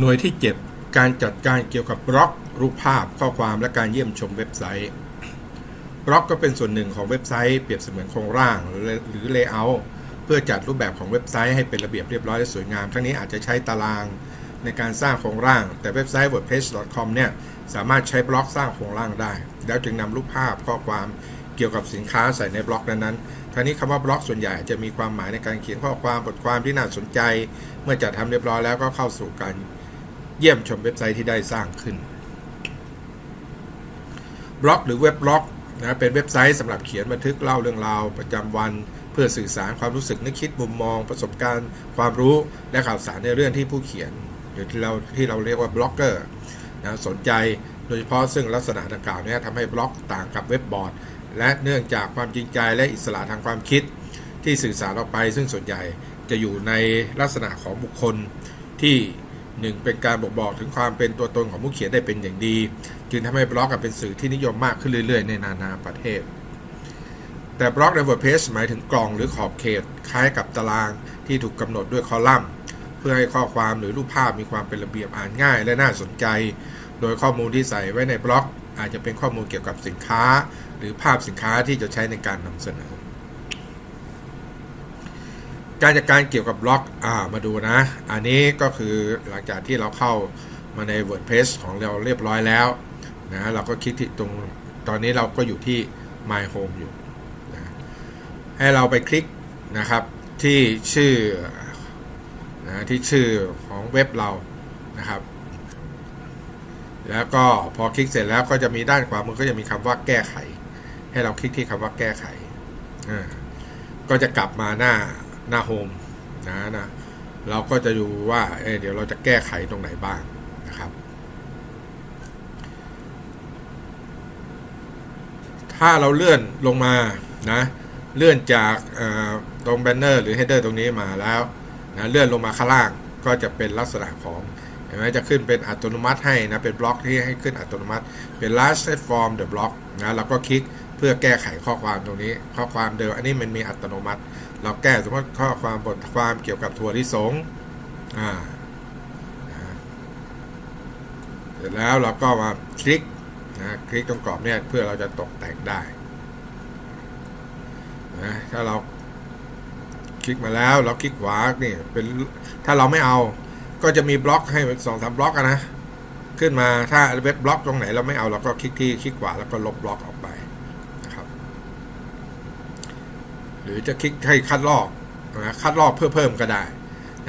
หน่วยที่ 7 การจัดการเกี่ยวกับบล็อก รูปภาพ ข้อความและการเยี่ยมชมเว็บไซต์บล็อกก็เป็นส่วนหนึ่งของเว็บไซต์เปรียบเสมือนโครงร่างหรือหรือ layout เพื่อจัดรูปแบบของเว็บไซต์ให้เป็นระเบียบเรียบร้อยและสวยงาม ทั้งนี้อาจจะใช้ตารางในการสร้างโครงร่าง แต่เว็บไซต์ wordpress.com เนี่ยสามารถใช้บล็อกสร้างโครงร่างได้ แล้วจึงนำรูปภาพข้อความเกี่ยวกับสินค้าใส่ในบล็อกนั้นๆทั้งนี้คำว่าบล็อกส่วนใหญ่จะมีความหมายในการเขียนข้อความบทความที่น่าสนใจ เมื่อจัดทำเรียบร้อยแล้วก็เข้าสู่การ เยี่ยมชมเว็บไซต์ที่ได้สร้างขึ้นบล็อกหรือเว็บบล็อกนะเป็นเว็บไซต์สำหรับเขียนบันทึกเล่าเรื่องราวประจำวัน เพื่อสื่อสารความรู้สึกนึกคิดมุมมอง ประสบการณ์ ความรู้และข่าวสารในเรื่องที่ผู้เขียน หรือที่เราที่เราเรียกว่าบล็อกเกอร์นะสนใจโดยเฉพาะซึ่งลักษณะดังกล่าวนี้ทำให้บล็อกต่างกับเว็บบอร์ด และเนื่องจากความจริงใจและอิสระทางความคิด ที่สื่อสารออกไป ซึ่งส่วนใหญ่จะอยู่ในลักษณะของบุคคลที่ หนึ่งเป็นการบอกบอกถึงความเป็นตัวตนของผู้เขียนได้เป็นอย่างดี จึงทำให้บล็อกเป็นสื่อที่นิยมมากขึ้นเรื่อยๆ ในนานาประเทศ แต่บล็อกใน WordPress หมายถึงกล่องหรือขอบเขต คล้ายกับตารางที่ถูกกำหนดด้วยคอลัมน์ เพื่อให้ข้อความหรือรูปภาพมีความเป็นระเบียบอ่านง่ายและน่าสนใจ โดยข้อมูลที่ใส่ไว้ในบล็อก อาจจะเป็นข้อมูลเกี่ยวกับสินค้า หรือภาพสินค้าที่จะใช้ในการนำเสนอ การจัดการเกี่ยวกับบล็อกอ่ามาดูนะ อันนี้ก็คือหลังจากที่เราเข้ามาใน WordPress ของเราเรียบร้อยแล้วนะเราก็คลิกที่ตรงตอนนี้เราก็อยู่ที่ My Home อยู่นะให้เราไปคลิกนะครับที่ชื่อนะที่ชื่อของเว็บเรานะครับ แล้วก็พอคลิกเสร็จแล้วก็จะมีด้านขวามือก็จะมีคำว่าแก้ไข ให้เราคลิกที่คำว่าแก้ไขก็จะกลับมาหน้า หน้าโฮมนะนะเราก็จะดูว่าเเดี๋ยวเราจะแก้ไขตรงไหนบ้างนะครับ ถ้าเราเลื่อนลงมานะเลื่อนจากตรงแบนเนอร์หรือเฮดเดอร์ตรงนี้มาแล้วนะเลื่อนลงมาข้างล่างก็จะเป็นลักษณะของเห็นไหมจะขึ้นเป็นอัตโนมัติให้นะเป็นบล็อกที่ให้ขึ้นอัตโนมัติเป็น last form the block นะเราก็คลิก เพื่อแก้ไขข้อความตรงนี้ ข้อความเดิมอันนี้มันมีอัตโนมัติ เราแก้สมมติข้อความบทความเกี่ยวกับถั่วลิสงอ่าเสร็จแล้วเราก็มาคลิกนะคลิกตรงกรอบเนี่ยเพื่อเราจะตกแต่งได้นะถ้าเราคลิกมาแล้วเราคลิกขวานี่เป็นถ้าเราไม่เอาก็จะมีบล็อกให้สองสามบล็อกนะขึ้นมาถ้าเว็บบล็อกตรงไหนเราไม่เอาเราก็คลิกที่คลิกขวาแล้วก็ลบบล็อกออกไปนะครับ หรือจะคลิกให้คัดลอกนะคัดลอกเพื่อเพิ่มก็ได้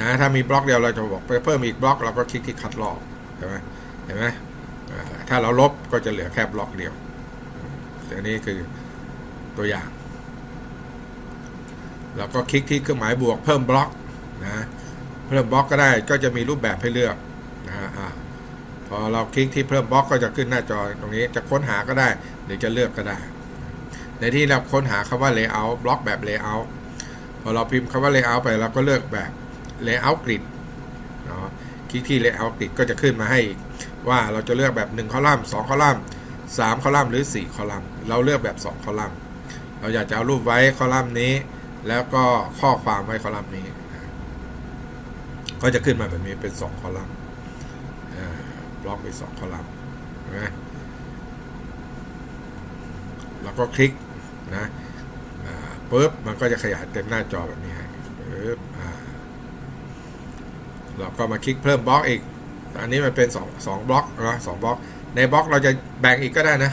นะถ้ามีบล็อกเดียวเราจะบอกไปเพิ่มอีกบล็อกเราก็คลิกที่คัดลอกใช่ไหมเห็นไหมถ้าเราลบก็จะเหลือแค่บล็อกเดียวอันนี้คือตัวอย่างเราก็คลิกที่เครื่องหมายบวกเพิ่มบล็อกนะเพิ่มบล็อกก็ได้ก็จะมีรูปแบบให้เลือกนะฮะพอเราคลิกที่เพิ่มบล็อกก็จะขึ้นหน้าจอตรงนี้จะค้นหาก็ได้ หรือจะเลือกก็ได้ ในที่เราค้นหาคำว่า layout บล็อกแบบ layout พอเราพิมพ์คำว่า layout ไปเราก็เลือกแบบ layout grid เนาะคลิกที่ layout grid ก็จะขึ้นมาให้ว่าเราจะเลือกแบบ 1 คอลัมน์ 2 คอลัมน์ 3 คอลัมน์หรือ 4 คอลัมน์ เราเลือกแบบ 2 คอลัมน์ เราอยากจะเอารูปไว้คอลัมน์นี้ แล้วก็ข้อความไว้คอลัมน์นี้ ก็จะขึ้นมาแบบนี้เป็น 2 คอลัมน์บล็อกเป็น2คอลัมน์ใช่ไหมแล้วก็คลิก นะปุ๊บมันก็จะขยายเต็มหน้าจอแบบนี้ให้ปุ๊บเราก็มาคลิกเพิ่มบล็อกอีก อันนี้มันเป็น2 2บล็อกนะสบล็อก ในบล็อกเราจะแบ่งอีกก็ได้นะ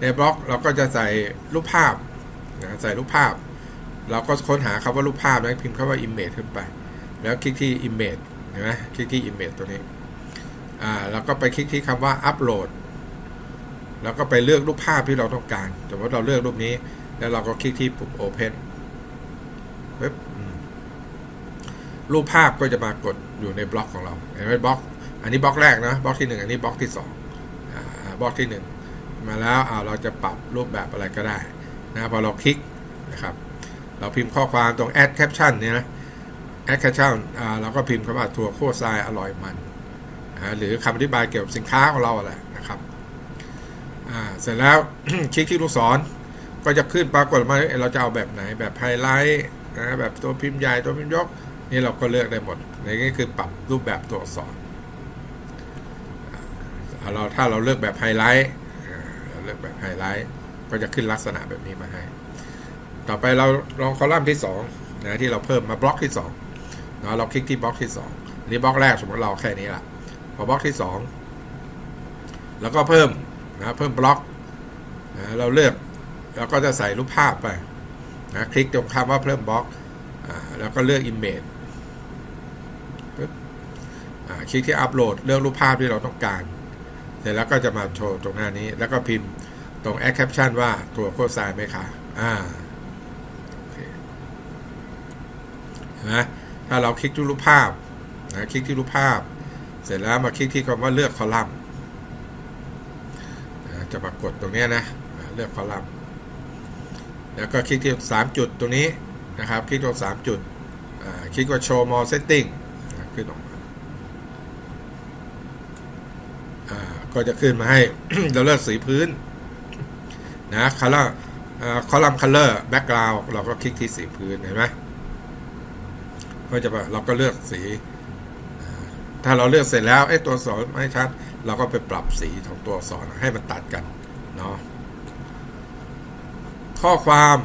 ในบล็อกเราก็จะใส่รูปภาพนะใส่รูปภาพ เราก็ค้นหาคำว่ารูปภาพแล้วพิมพ์คำว่า image ขึ้นไป แล้วคลิกที่ image เห็นไหมคลิกที่ image ตัวนี้อ่าแล้วก็ไปคลิกที่คำว่า upload แล้วก็ไปเลือกรูปภาพที่เราต้องการ สมมติเราเลือกรูปนี้ แล้วเราก็คลิกที่ปุ่ม open เว็บรูปภาพก็จะมากดอยู่ในบล็อกของเราเห็นไหมบล็อก อันนี้บล็อกแรกนะบล็อกที่ 1 อันนี้บล็อกที่2อ่าบล็อกที่ 1 มาแล้วอ่าเราจะปรับรูปแบบอะไรก็ได้นะพอเราคลิกนะครับ เราพิมพ์ข้อความตรง add caption เนี่ยนะแอคชั่นเราก็พิมพ์คำว่าถั่วโคทรายอร่อยมันหรือคำอธิบายเกี่ยวกับสินค้าของเราแหละนะครับเสร็จแล้วคลิกที่ลูกศร ก็จะขึ้นปรากฏมาเราจะเอาแบบไหนแบบไฮไลท์นะแบบตัวพิมพ์ใหญ่ตัวพิมพ์ยกนี่เราก็เลือกได้หมดนนี้คือปรับรูปแบบตัวอักษรเราถ้าเราเลือกแบบไฮไลท์เราเลือกแบบไฮไลท์ก็จะขึ้นลักษณะแบบนี้มาให้ ต่อไปเราลองคอลัมน์ที่2นะที่เราเพิ่มมาบล็อกที่2นะเราคลิกที่บล็อกที่2อันนี้บล็อกแรกสมมติเราแค่นี้ละพอบล็อกที่ 2 แล้วก็เพิ่มนะเพิ่มบล็อกนะเราเลือก เราก็จะใส่รูปภาพไปนะคลิกตรงคำว่าเพิ่มบล็อกอแล้วก็เลือก Image ปึ๊บคลิกที่อัปโหลดเลือกรูปภาพที่เราต้องการ เสร็จแล้วก็จะมาโชว์ตรงหน้านี้ แล้วก็พิมพ์ตรง add caption ว่าตัวโค้ดไซน์ไหมคะอ่าเห็นไหมถ้าเราคลิกที่รูปภาพนะคลิกที่รูปภาพ เสร็จแล้วมาคลิกที่คำว่าเลือกคอลัมน์จะปรากฏตรงนี้นะ เลือกคอลัมน์ แล้วก็คลิกที่ 3 จุดตรงนี้นะครับ คลิกตรง3จุดคลิกว่า show more setting ขึ้นออกมาก็จะขึ้นมาให้เราเลือกสีพื้นนะ color คอลัมน์ color background เราก็คลิกที่สีพื้นเห็นไหมก็จะเราก็เลือกสี ถ้าเราเลือกเสร็จแล้วไอ้ตัวสอักษรไม่ชัด เราก็ไปปรับสีของตัวสอักษรให้มันตัดกันเนาะ ข้อความ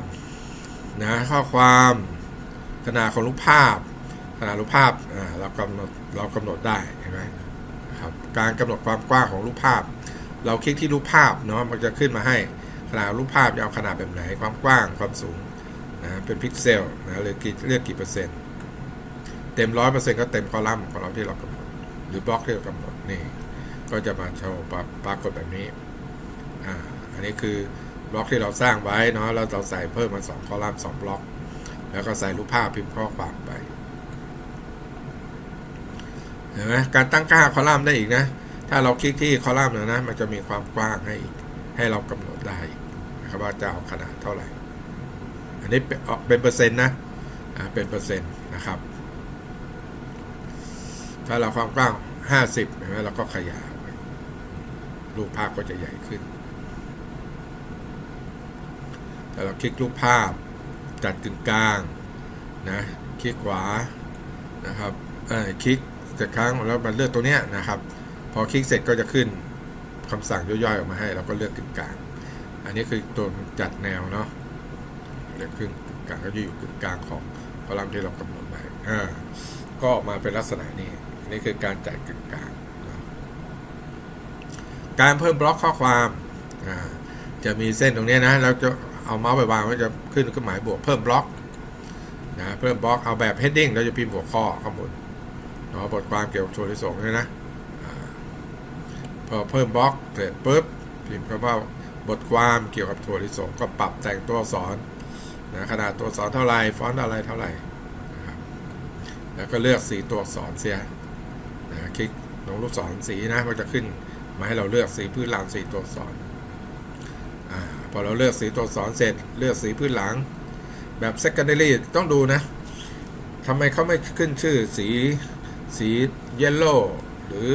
นะข้อความขนาดของรูปภาพขนาดรูปภาพอ่าเรากำหนดเรากำหนดได้เห็นไหมครับการกำหนดความกว้างของรูปภาพ เราคลิกที่รูปภาพเนาะมันจะขึ้นมาให้ขนาดรูปภาพจะเอาขนาดแบบไหนความกว้างความสูงนะเป็นพิกเซลนะหรือกี่เลือกกี่เปอร์เซ็นต์เต็มร้อยเปอร์เซ็นต์ก็เต็มคอลัมน์ของเราที่เรากำหนดหรือบล็อกที่เรากำหนดนี่ก็จะมาโชว์ปรปรากฏแบบนี้อ่าอันนี้คือ บล็อกที่เราสร้างไว้เนาะแล้วเราใส่เพิ่มมา2คอลัมน์2บล็อก แล้วก็ใส่รูปภาพพิมพ์ข้อความไปเห็นไหมการตั้งค่าคอลัมน์ได้อีกนะ ถ้าเราคลิกที่คอลัมน์นะนะมันจะมีความกว้างให้ให้เรากำหนดได้นะครับว่าจะเอาขนาดเท่าไหร่ อันนี้เป็นเป็นเปอร์เซ็นต์นะเป็นเปอร์เซ็นต์นะครับ ถ้าเราความกว้าง 50เห็นไหมเราก็ขยายรูปภาพก็จะใหญ่ขึ้น แต่ เราคลิกรูปภาพ จัดกึ่งกลางนะคลิกขวานะครับเออคลิกจะครั้งแล้วมันเลือกตัวเนี้ยนะครับ พอคลิกเสร็จก็จะขึ้นคำสั่งย่อยๆออกมาให้ เราก็เลือกกึ่งกลาง อันนี้คือตัวจัดแนวเนาะเลือกขึ้นกึ่งกลางก็จะอยู่กึ่งกลางของคอลัมน์ที่เรากำหนดไว้อ่าก็ออกมาเป็นลักษณะนี้อันนี้คือการจัดกึ่งกลางนะการเพิ่มบล็อกข้อความอ่าจะมีเส้นตรงนี้นะ แล้วจะ เอาเมาส์ไปวางก็จะขึ้นเครื่องหมายบวกเพิ่มบล็อกนะเพิ่มบล็อกเอาแบบ heading เราจะพิมพ์หัวข้อข้างบนเนาะบทความเกี่ยวกับโชว์ที่ส่งเนี่ยนะพอเพิ่มบล็อกเสร็จปุ๊บพิมพ์คำว่าบทความเกี่ยวกับถั่วลิสงก็ปรับแต่งตัวสอักษรนะขนาดตัวสอักษรเท่าไรฟอนต์อะไรเท่าไหร่นะครับแล้วก็เลือกสีตัวสอักษรเสียนะคลิกลงลูกศรสีนะมันจะขึ้นมาให้เราเลือกสีพื้นหลังสีตัวอักษรอา พอเราเลือกสีตัวอักษรเสร็จ เลือกสีพื้นหลัง แบบ secondary ต้องดูนะทำไมเขาไม่ขึ้นชื่อสีสี yellow หรือ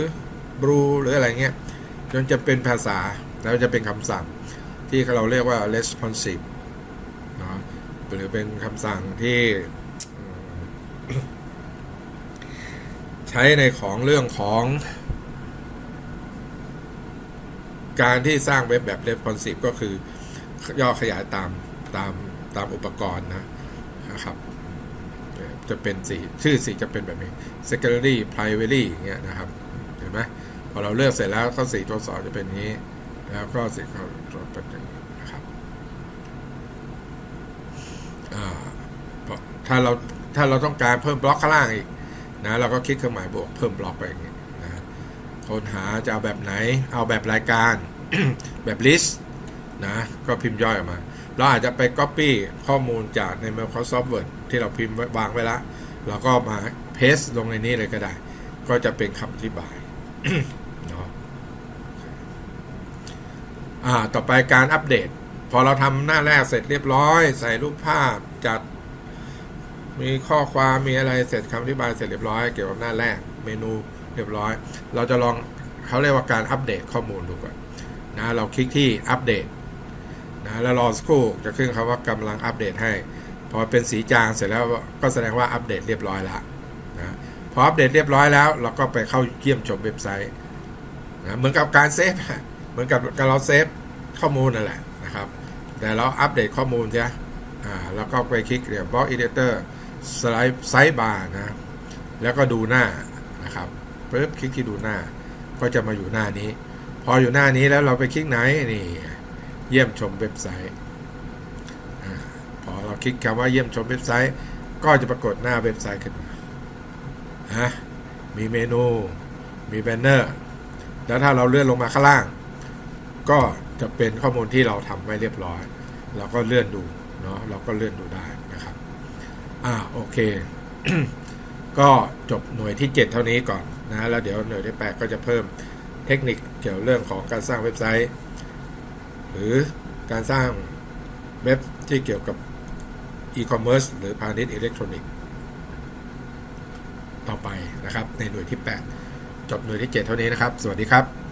blue หรืออะไรเงี้ย จนจะเป็นภาษาแล้วจะเป็นคำสั่งที่เราเรียกว่า responsive เนาะหรือเป็นคำสั่งที่ใช้ในของเรื่องของ การที่สร้างเว็บแบบ responsive ก็คือ ย่อขยายตามตามตามอุปกรณ์นะนะครับจะเป็นสีชื่อสีจะเป็นแบบนี้ secondary primary อย่างเงี้ยนะครับเห็นไหมพอเราเลือกเสร็จแล้วก็สีตัวสอจะเป็นนี้ แล้วก็สีเขาเป็นอย่างนี้นะครับถ้าเราถ้าเราต้องการเพิ่มบล็อกข้างล่างอีกนะเราก็คลิกเครื่องหมายบวกเพิ่มบล็อกไปอย่างนี้นะค้นหาจะเอาแบบไหนเอาแบบรายการแบบ list นะก็พิมพ์ย่อยออกมาเราอาจจะไป copy ข้อมูลจากใน Microsoft Word ที่เราพิมพ์วางไว้แล้วเราก็มา paste ลงในนี้เลยก็ได้ ก็จะเป็นคำอธิบายเนาะอ่าต่อไปการอัปเดต พอเราทำหน้าแรกเสร็จเรียบร้อย ใส่รูปภาพจัด มีข้อความมีอะไรเสร็จคำอธิบายเสร็จเรียบร้อยเกี่ยวกับหน้าแรกเมนูเรียบร้อย เราจะลองเขาเรียกว่าการอัปเดตข้อมูลดูก่อนนะเราคลิกที่อัปเดต นะแล้วรอสักครู่จะขึ้นคำว่ากำลังอัปเดตให้ พอเป็นสีจางเสร็จแล้วก็แสดงว่าอัปเดตเรียบร้อยแล้วนะพออัปเดตเรียบร้อยแล้ว เราก็ไปเข้าเยี่ยมชมเว็บไซต์นะเหมือนกับการเซฟเหมือนกับการเราเซฟข้อมูลนั่นแหละนะครับแต่เราอัปเดตข้อมูลใช่อ่าแล้วก็ไปคลิกเดี๋ยว Block Editor สไลด์ไซด์บาร์นะแล้วก็ดูหน้านะครับปึ๊บคลิกที่ดูหน้าก็จะมาอยู่หน้านี้ พออยู่หน้านี้แล้วเราไปคลิกไหนนี่ เยี่ยมชมเว็บไซต์พอเราคลิกคำว่าเยี่ยมชมเว็บไซต์ ก็จะปรากฏหน้าเว็บไซต์ขึ้นมาฮะมีเมนู มีแบนเนอร์ แล้วถ้าเราเลื่อนลงมาข้างล่าง ก็จะเป็นข้อมูลที่เราทำไว้เรียบร้อย เราก็เลื่อนดูเนาะเราก็เลื่อนดูได้นะครับอ่าโอเค ก็จบหน่วยที่ 7 เท่านี้ก่อนนะแล้วเดี๋ยวหน่วยที่ 8 ก็จะเพิ่มเทคนิคเกี่ยวเรื่องของการสร้างเว็บไซต์ หรือการสร้างเว็บที่เกี่ยวกับอีคอมเมิร์ซหรือพาณิชย์อิเล็กทรอนิกส์ต่อไปนะครับ ในหน่วยที่ 8 จบหน่วยที่ 7 เท่านี้นะครับ สวัสดีครับ